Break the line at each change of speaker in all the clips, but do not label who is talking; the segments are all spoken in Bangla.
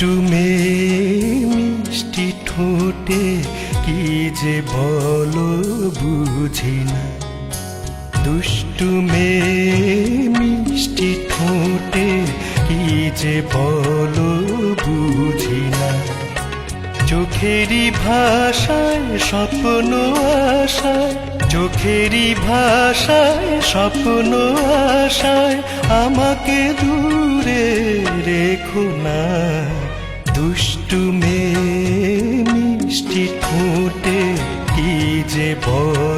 দুষ্টু মেয়ে মিষ্টি ঠোঁটে কি যে বলো বুঝি না। দুষ্টু মেয়ে মিষ্টি ঠোঁটে কি যে বলো বুঝি না। চোখেরই ভাষায় স্বপ্ন আশায়, চোখেরই ভাষায় স্বপ্ন আশায় আমাকে দূরে রেখো না। দুষ্টু মেয়ে মিষ্টি ঠোঁটে কি যে বলো?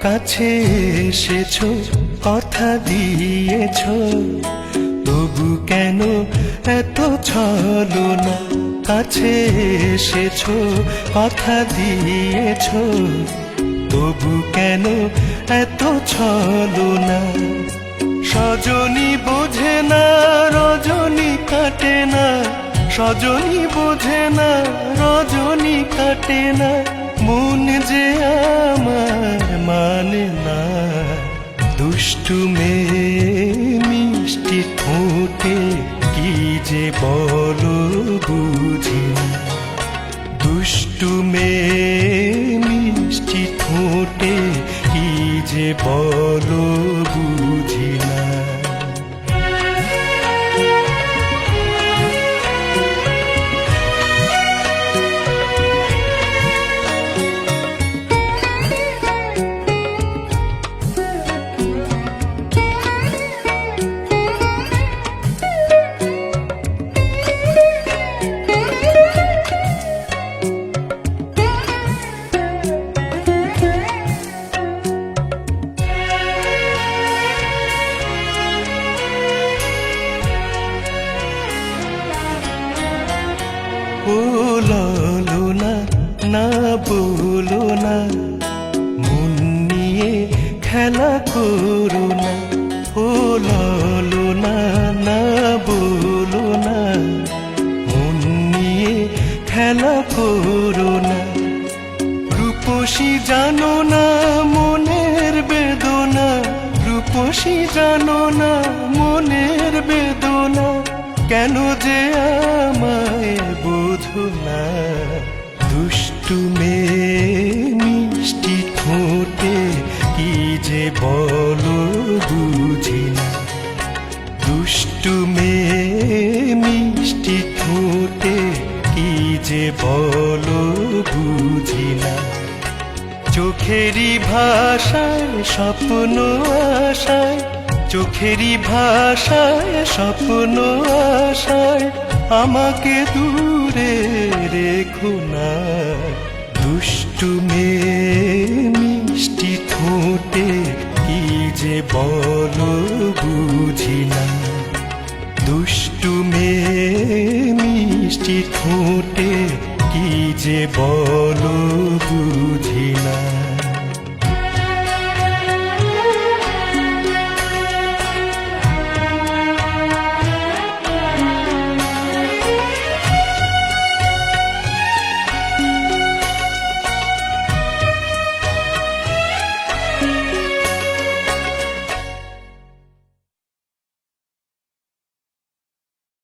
কাছে এসেছ, কথা দিয়েছ। তবু কেন এত ছলো না? কাছে এসেছ, কথা দিয়েছ। তবু কেন এত ছলো না? সজনী বোঝে না, রজনী কাটে না। সজনী বোঝে না, রজনী কাটে না। মন যে আমার মানে না। দুষ্টু মেয়ে, মিষ্টি ঠোঁটে কি যে বলো বুঝি দুষ্টু মেয়ে, মিষ্টি ঠোঁটে কি যে বলো বুঝি না বলো না, মন নিয়ে খেলা করো না। ও না না বলো না, মন নিয়ে খেলা করো না। রূপসী জানো না মনের বেদনা, রূপসী জানো না মনের বেদনা। কেন যে আমায় বোঝো না? মেয়ে মিষ্টি ঠোঁটে কি যে বলো বুঝি দুষ্টু মেয়ে মিষ্টি ঠোঁটে কি যে বলো বুঝি না। চোখেরই ভাষায় স্বপ্ন আশায়, চোখেরই ভাষায় স্বপ্ন আশায় আমাকে দূরে রেখো না। দুষ্টু মেয়ে, মিষ্টি ঠোঁটে কি যে বল বুঝি না। দুষ্টু মেয়ে, মিষ্টি ঠোঁটে কি যে বল বুঝি না।